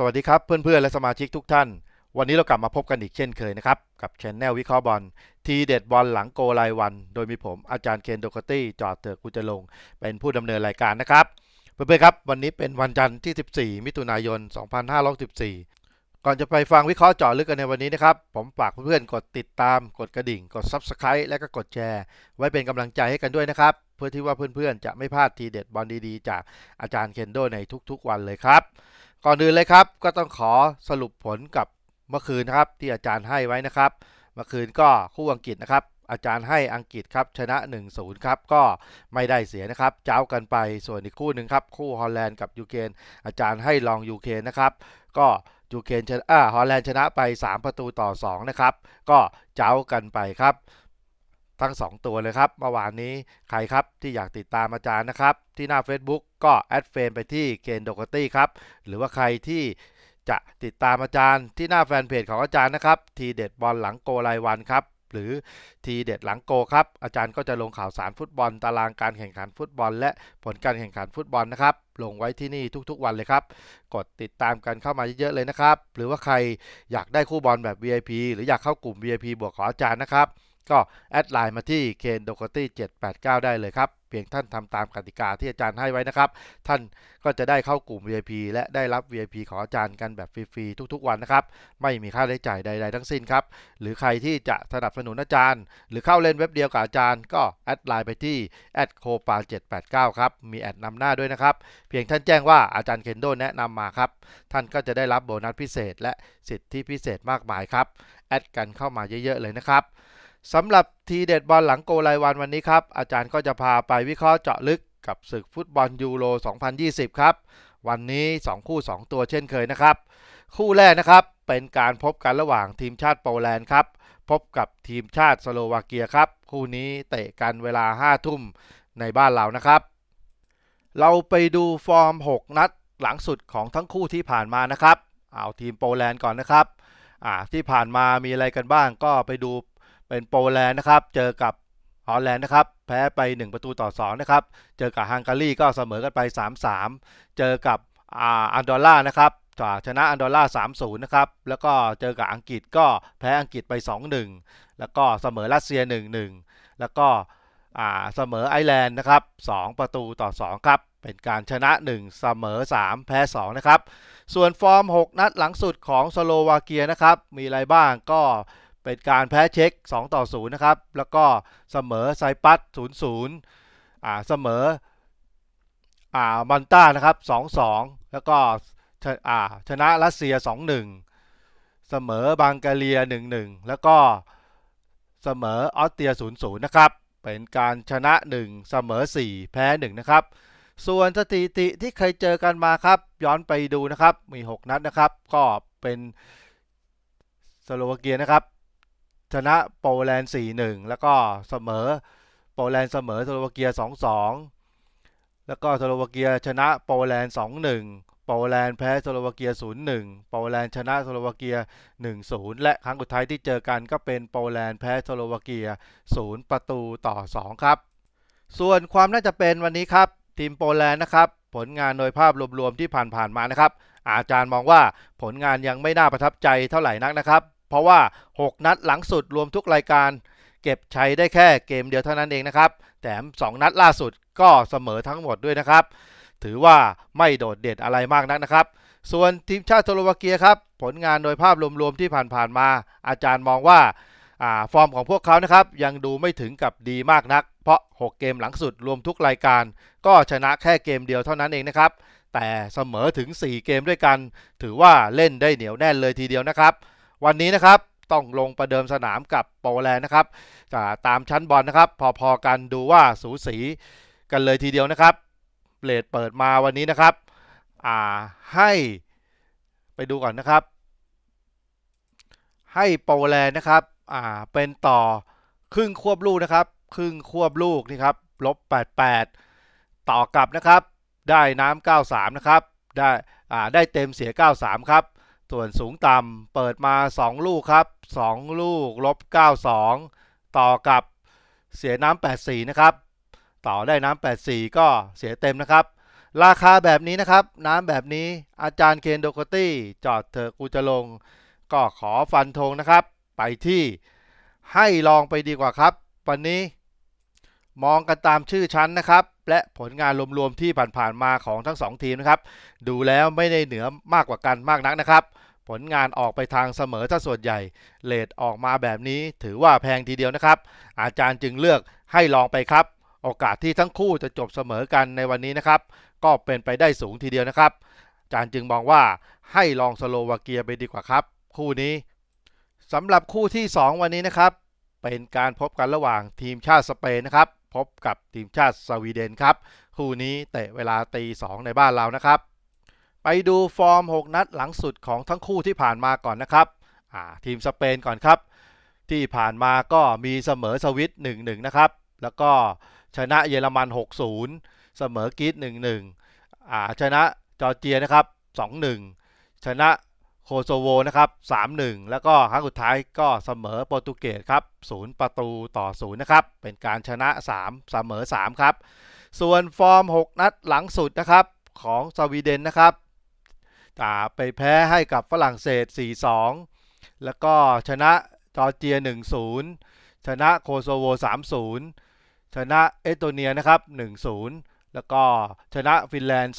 สวัสดีครับเพื่อนๆ และสมาชิกทุกท่าน วันนี้เรากลับมาพบกันอีกเช่นเคยนะครับ กับชแนลวิเคราะห์บอลทีเด็ดบอลหลังโกรายวัน โดยมีผมอาจารย์เคนโดโกตี้จอดเตือกุจลง เป็นผู้ดำเนินรายการนะครับ เพื่อนๆครับ วันนี้เป็นวันจันทร์ที่ 14 มิถุนายน 2514ก่อนจะไปฟังวิเคราะห์เจาะลึกกันในวันนี้นะครับ ผมฝากเพื่อนๆกดติดตามกดกระดิ่ง กด Subscribe และก็กดแชร์ ไว้เป็นกำลังใจให้กันด้วยนะครับเพื่อที่ว่าเพื่อนๆจะไม่พลาดทีเด็ดบอลดีๆ จากอาจารย์เคนโดในทุกๆ วันเลยครับ ก่อนอื่นเลยครับ ก็ต้องขอสรุปผลกับเมื่อคืนนะครับที่อาจารย์ให้ไว้นะครับ เมื่อคืนก็คู่อังกฤษนะครับ อาจารย์ให้อังกฤษครับชนะ 1-0 ครับ ก็ไม่ได้เสียนะครับ เจ้ากันไปส่วนอีกคู่หนึ่งครับ คู่ฮอลแลนด์กับยูเครนอาจารย์ให้ลองยูเครนนะครับ ก็ยูเครนชนะฮอลแลนด์ชนะไป 3 ประตูต่อ 2 นะครับ ก็เจ้ากันไปครับ ทั้ง 2 ตัวเลยครับเมื่อวานนี้ใครครับที่อยากติดตามอาจารย์นะครับ ที่หน้า Facebook ก็แอดเฟรมไปที่เกนโดกตี้ครับ หรือว่าใครที่จะติดตามอาจารย์ที่หน้าแฟนเพจของอาจารย์นะครับทีเด็ดบอลหลังโกรายวันครับหรือทีเด็ดหลังโกครับ อาจารย์ก็จะลงข่าวสารฟุตบอล ตารางการแข่งขันฟุตบอล และผลการแข่งขันฟุตบอลนะครับ ลงไว้ที่นี่ทุกๆวันเลยครับ กดติดตามกันเข้ามาเยอะๆเลยนะครับ หรือว่าใครอยากได้คู่บอลแบบ VIP หรืออยากเข้ากลุ่ม VIP บวกขออาจารย์นะครับ ก็แอดไลน์มาที่เคนโดโคตี้789 ได้เลยครับ เพียงท่านทำตามกติกาที่อาจารย์ให้ไว้นะครับ ท่านก็จะได้เข้ากลุ่ม VIP และได้รับ VIP ของอาจารย์กันแบบฟรีๆทุกๆวันนะครับ ไม่มีค่าใช้จ่ายใด ๆ ทั้งสิ้นครับ หรือใครที่จะสนับสนุนอาจารย์ หรือเข้าเล่นเว็บเดียวกับอาจารย์ ก็แอดไลน์ไปที่แอดโคปา789 ครับ มีแอดนำหน้าด้วยนะครับ เพียงท่านแจ้งว่าอาจารย์เคนโดแนะนำมาครับ ท่านก็จะได้รับโบนัสพิเศษ และสิทธิพิเศษมากมายครับ แอดกันเข้ามาเยอะๆเลยนะครับ สำหรับทีเด็ดบอลหลังโกรายวันวันนี้ครับ อาจารย์ก็จะพาไปวิเคราะห์เจาะลึกกับศึกฟุตบอลยูโร 2020 ครับ วันนี้ 2 คู่ 2 ตัวเช่นเคยนะครับ คู่แรกนะครับ เป็นการพบกันระหว่างทีมชาติโปแลนด์ครับ พบกับทีมชาติสโลวาเกียครับ คู่นี้เตะกันเวลา 5 ทุ่มในบ้านเรานะครับ เราไปดูฟอร์ม 6 นัดหลังสุดของทั้งคู่ที่ผ่านมานะครับ เอาทีมโปแลนด์ก่อนนะครับอ่าที่ผ่านมามีอะไรกันบ้างก็ไปดู เป็นโปแลนด์นะครับ เจอกับฮอลแลนด์นะครับ แพ้ไป 1 ประตูต่อ 2 นะครับ เจอกับฮังการีก็เสมอกันไป 3-3 เจอกับอันดอร่านะครับชนะอันดอร่า3-0 นะครับ แล้วก็เจอกับอังกฤษก็แพ้อังกฤษไป 2-1 แล้วก็เสมอรัสเซีย 1-1 แล้วก็เสมอไอร์แลนด์นะครับ 2 ประตูต่อ 2 ครับ เป็นการชนะ 1 เสมอ 3 แพ้ 2 นะครับ ส่วนฟอร์ม 6 นัดหลังสุดของสโลวาเกียนะครับ มีอะไรบ้างก็ เป็นการแพ้เช็ค 2 ต่อ 0 นะครับ แล้วก็เสมอไซปัส0-0อ่าเสมออ่ามันต้านะครับ 2-2 แล้วก็ชอ่าชนะรัสเซีย 2-1 เสมอบางกาเลีย 1-1 แล้วก็เสมอออสเตรีย 0-0 นะครับ เป็นการชนะ 1 เสมอ 4 แพ้ 1 นะครับ ส่วนสถิติที่เคยเจอกันมาครับ ย้อนไปดูนะครับ มี 6 นัดนะครับ ก็เป็นสโลวาเกียนะครับ ชนะโปแลนด์4-1 แล้วก็เสมอโปแลนด์เสมอสโลวาเกีย 2-2 แล้วก็สโลวาเกียชนะโปแลนด์ 2-1 โปแลนด์แพ้สโลวาเกีย 0-1 โปแลนด์ชนะสโลวาเกีย 1-0 และครั้งสุดท้ายที่เจอกันก็เป็นโปแลนด์แพ้สโลวาเกีย 0 ประตูต่อ 2 ครับ ส่วนความน่าจะเป็นวันนี้ครับ ทีมโปแลนด์นะครับผลงานโดยภาพรวมๆที่ผ่านๆมานะครับ อาจารย์มองว่าผลงานยังไม่น่าประทับใจเท่าไหร่นักนะครับ เพราะว่า 6 นัดหลังสุดรวมทุกรายการ เก็บชัยได้แค่เกมเดียวเท่านั้นเองนะครับแถม2 นัดล่าสุดก็เสมอทั้งหมดด้วยนะครับ ถือว่าไม่โดดเด่นอะไรมากนักนะครับ ส่วนทีมชาติสโลวาเกียครับผลงานโดยภาพรวมๆที่ผ่านๆมา อาจารย์มองว่าอ่าฟอร์มของพวกเขานะครับยังดูไม่ถึงกับดีมากนัก เพราะ 6 เกมหลังสุดรวมทุกรายการ ก็ชนะแค่เกมเดียวเท่านั้นเองนะครับ แต่เสมอถึง 4 เกมด้วยกัน ถือว่าเล่นได้เหนียวแน่นเลยทีเดียวนะครับ วันนี้นะครับต้องลงประเดิมสนามกับโปแลนด์นะครับตามชั้นบอลนะครับ พอๆกันดูว่าสูสีกันเลยทีเดียวนะครับเลดเปิดมาวันนี้นะครับอ่าให้ไปดูก่อนนะครับ ให้โปแลนด์นะครับอ่าเป็นต่อครึ่งควบลูกนะครับ ครึ่งควบลูกนี่ครับลบ88 ต่อกลับนะครับ ได้น้ำ93 นะครับ ได้อ่าได้เต็มเสีย 93 ครับ ส่วนสูงต่ำเปิดมา 2 ลูกครับ 2 ลูกลบ 92 ต่อกับเสียน้ำ84 นะครับ ต่อได้น้ำ84 ก็เสียเต็มนะครับ ราคาแบบนี้นะครับ น้ำแบบนี้อาจารย์เคนโดโคตี้ จอดเถอะกูจะลง ก็ขอฟันธงนะครับ ไปที่ให้ลองไปดีกว่าครับ วันนี้มองกันตามชื่อชั้นนะครับ และผลงานรวมๆที่ผ่านๆมาของทั้งสองทีมนะครับ ดูแล้วไม่ได้เหนือมากกว่ากันมากนักนะครับ ผลงานออกไปทางเสมอถ้าส่วนใหญ่เลทออกมาแบบนี้ถือว่าแพงทีเดียวนะครับ อาจารย์จึงเลือกให้ลองไปครับ โอกาสที่ทั้งคู่จะจบเสมอกันในวันนี้นะครับ ก็เป็นไปได้สูงทีเดียวนะครับ อาจารย์จึงมองว่าให้ลองสโลวาเกียไปดีกว่าครับ คู่นี้สำหรับคู่ที่ 2 วันนี้นะครับ เป็นการพบกันระหว่างทีมชาติสเปนนะครับ พบกับทีมชาติสวีเดนครับ คู่นี้เตะเวลาตีสองในบ้านเรานะครับ ไปดูฟอร์ม 6 นัดหลังสุดของทั้งคู่ที่ผ่านมาก่อนนะครับทีมสเปนก่อนครับ ที่ผ่านมาก็มีเสมอสวิต1-1 นะครับ แล้วก็ชนะเยอรมัน 6-0 เสมอกรีซ1-1อ่าชนะจอร์เจียนะครับ 2-1 ชนะ โคโซโวนะครับ3-1 แล้วก็ครั้งสุดท้ายก็เสมอโปรตุเกสครับ0ประตูต่อ0นะครับ เป็นการชนะ 3 เสมอ 3 ครับ ส่วนฟอร์ม 6 นัดหลังสุดนะครับของสวีเดนนะครับอ่าไปแพ้ให้กับฝรั่งเศส 4-2 แล้วก็ชนะจอร์เจีย 1-0 ชนะโคโซโว 3-0 ชนะเอสโตเนียนะครับ 1-0 แล้วก็ชนะฟินแลนด์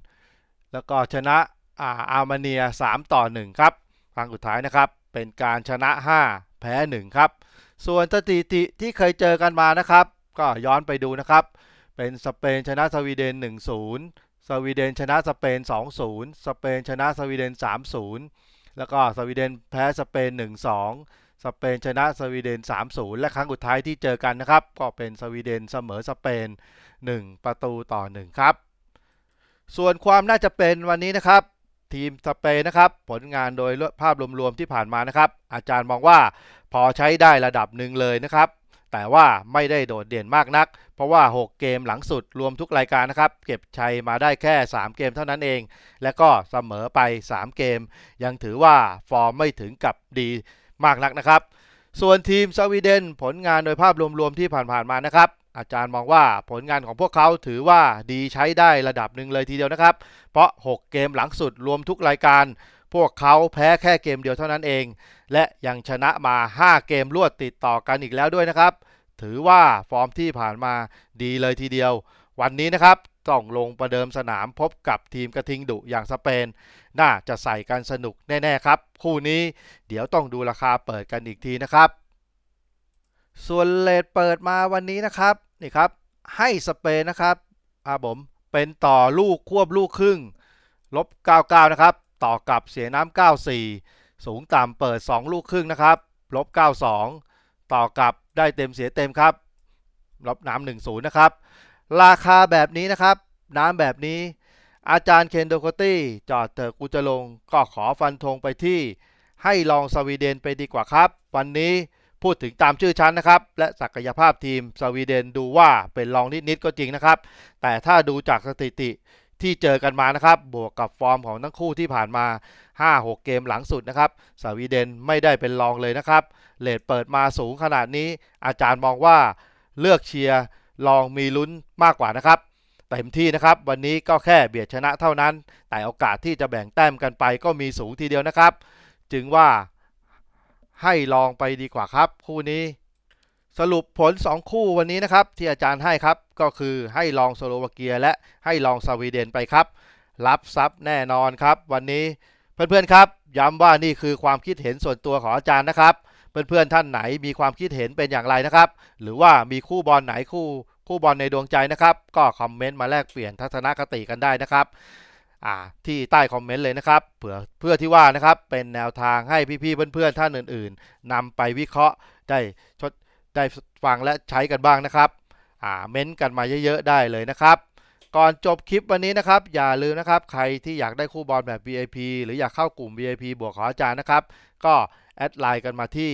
2-0 แล้วก็ชนะ อาอาร์เมเนีย 3 ต่อ 1 ครับ ครั้งสุดท้ายนะครับ เป็นการชนะ 5 แพ้ 1 ครับ ส่วนสถิติที่เคยเจอกันมานะครับ ก็ย้อนไปดูนะครับ เป็นสเปนชนะสวีเดน 1-0 สวีเดนชนะสเปน 2-0 สเปนชนะสวีเดน 3-0 แล้วก็สวีเดนแพ้สเปน 1-2 สเปนชนะสวีเดน 3-0 และครั้งสุดท้ายที่เจอกันนะครับ ก็เป็นสวีเดนเสมอสเปน 1 ประตูต่อ 1 ครับ ส่วนความน่าจะเป็นวันนี้นะครับ ทีมสเปนนะครับ ผลงานโดยภาพรวมๆที่ผ่านมานะครับ อาจารย์มองว่าพอใช้ได้ระดับหนึ่งเลยนะครับ แต่ว่าไม่ได้โดดเด่นมากนัก เพราะว่า 6 เกมหลังสุดรวมทุกรายการนะครับ เก็บชัยมาได้แค่ 3 เกมเท่านั้นเอง และก็เสมอไป 3 เกม ยังถือว่าฟอร์มไม่ถึงกับดีมากนักนะครับ ส่วนทีมสวีเดนผลงานโดยภาพรวมๆที่ผ่านๆมานะครับ อาจารย์มองว่าผลงานของพวกเขาถือว่าดีใช้ได้ระดับหนึ่งเลยทีเดียวนะครับ เพราะ 6 เกมหลังสุดรวมทุกรายการ พวกเขาแพ้แค่เกมเดียวเท่านั้นเอง และยังชนะมา 5 เกมรวดติดต่อกันอีกแล้วด้วยนะครับ ถือว่าฟอร์มที่ผ่านมาดีเลยทีเดียว วันนี้นะครับ ต้องลงประเดิมสนามพบกับทีมกระทิงดุอย่างสเปน น่าจะใส่กันสนุกแน่ๆครับ คู่นี้เดี๋ยวต้องดูราคาเปิดกันอีกทีนะครับ ส่วนเลทเปิดมาวันนี้นะครับนี่ครับ ให้สเปนนะครับอาผมเป็นต่อลูกควบลูกครึ่งลบ 99 นะครับ ต่อกับเสียน้ำ 94 สูงต่ำเปิด 2 ลูกครึ่งนะครับลบ 92 ต่อกับได้เต็มเสียเต็มครับลบน้ำ10 นะครับ ราคาแบบนี้นะครับ น้ำแบบนี้ อาจารย์เคนโดโคตี้จอดเถอะกูจะลง ก็ขอฟันธงไปที่ ให้ลองสวีเดนไปดีกว่าครับ วันนี้พูดถึงตามชื่อชั้นนะครับ และศักยภาพทีมสวีเดนดูว่าเป็นรองนิดๆก็จริงนะครับ แต่ถ้าดูจากสถิติที่เจอกันมานะครับ บวกกับฟอร์มของทั้งคู่ที่ผ่านมา 5-6 เกมหลังสุดนะครับสวีเดนไม่ได้เป็นรองเลยนะครับเลทเปิดมาสูงขนาดนี้ อาจารย์มองว่าเลือกเชียร์ ลองมีลุ้นมากกว่านะครับเต็มที่นะครับ วันนี้ก็แค่เบียดชนะเท่านั้น แต่โอกาสที่จะแบ่งแต้มกันไปก็มีสูงทีเดียวนะครับ จึงว่าให้ลองไปดีกว่าครับ คู่นี้ สรุปผล 2 คู่วันนี้นะครับ ที่อาจารย์ให้ครับก็คือให้ลองสโลวาเกียและให้ลองสวีเดนไปครับ รับทรัพย์แน่นอนครับ วันนี้เพื่อนๆครับ ย้ำว่านี่คือความคิดเห็นส่วนตัวของอาจารย์นะครับเพื่อนๆท่านไหนมีความคิดเห็นเป็นอย่างไรนะครับ หรือว่ามีคู่บอลไหนคู่ คู่บอลในดวงใจนะครับ ก็คอมเมนต์มาแลกเปลี่ยนทัศนคติกันได้นะครับที่ใต้คอมเมนต์เลยนะครับเผื่อเพื่อที่ว่านะครับเป็นแนวทางให้พี่ๆเพื่อนๆท่านอื่น ๆนำไปวิเคราะห์ได้ชดได้ฟังและใช้กันบ้างนะครับอ่าเม้นต์กันมาเยอะๆได้เลยนะครับ ก่อนจบคลิปวันนี้นะครับ อย่าลืมนะครับ ใครที่อยากได้คู่บอลแบบ VIP หรืออยากเข้ากลุ่ม VIP บวกขออาจารย์นะครับ ก็แอดไลน์กันมาที่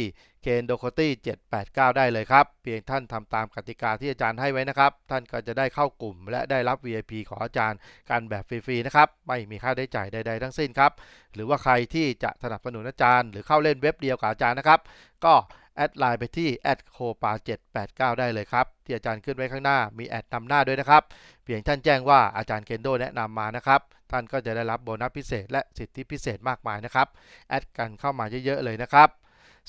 เคนโดโคตี้789 ได้เลยครับ เพียงท่านทำตามกติกาที่อาจารย์ให้ไว้นะครับ ท่านก็จะได้เข้ากลุ่ม และได้รับ VIP ของอาจารย์กันแบบฟรีๆนะครับ ไม่มีค่าใช้จ่ายใด ๆ ทั้งสิ้นครับ หรือว่าใครที่จะสนับสนุนอาจารย์ หรือเข้าเล่นเว็บเดียวกับอาจารย์นะครับ ก็แอดไลน์ไปที่แอดโคปา789 ได้เลยครับ ที่อาจารย์ขึ้นไว้ข้างหน้ามีแอดนำหน้าด้วยนะครับ เพียงท่านแจ้งว่าอาจารย์เคนโดแนะนำมานะครับ ท่านก็จะได้รับโบนัสพิเศษ และสิทธิพิเศษมากมายนะครับแอดกันเข้ามาเยอะๆเลยนะครับ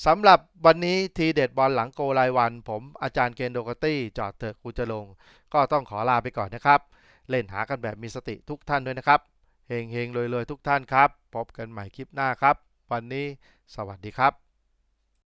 สำหรับวันนี้ทีเด็ดบอลหลังโกรายวัน ผมอาจารย์เคนโดกตี้จอดเถอะกูจะลง ก็ต้องขอลาไปก่อนนะครับ เล่นหากันแบบมีสติทุกท่านด้วยนะครับเฮงเฮงรวยๆทุกท่านครับ พบกันใหม่คลิปหน้าครับ วันนี้สวัสดีครับ